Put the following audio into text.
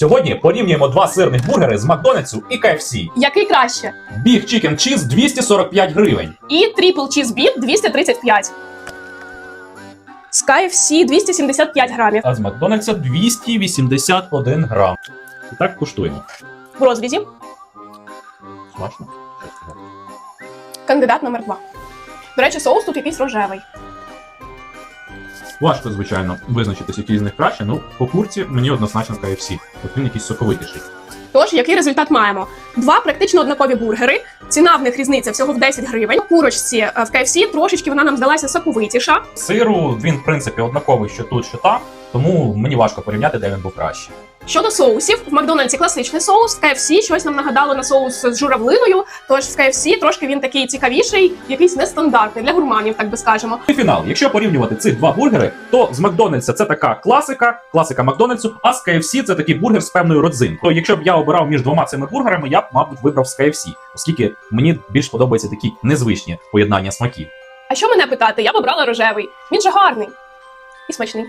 Сьогодні порівнюємо два сирних бургери з Макдональдсу і KFC. Який краще? Big Chicken Cheese 245 гривень. І Triple Cheese Beef 235. З KFC 275 грамів. А з Макдональдса 281 грам. І так куштуємо. В розрізі Смачно. кандидат номер 2. До речі, соус тут якийсь рожевий. Важко, звичайно, визначитись, який з них краще. Ну, по курці мені однозначно KFC. От він якийсь соковитіший. Тож, який результат маємо? Два практично однакові бургери. Ціна в них різниця всього в 10 гривень. Курочці е, в KFC трошечки вона нам здалася соковитіша. Сиру він, в принципі, однаковий, що тут, що там, тому мені важко порівняти, де він був краще. Щодо соусів, в Макдональдсі класичний соус, в KFC щось нам нагадало на соус з журавлиною. Тож в KFC трошки він такий цікавіший, якийсь нестандартний для гурманів, так би скажемо. І фінал. Якщо порівнювати цих два бургери, то з Макдональдса це така класика, класика Макдональдсу, а з KFC це такий бургер з певною родзинкою. То якщо б я обирав між двома цими бургерами, я б, мабуть, вибрав з KFC, оскільки мені більш подобаються такі незвичні поєднання смаків. А що мене питати? Я б обрала рожевий. Він же гарний і смачний.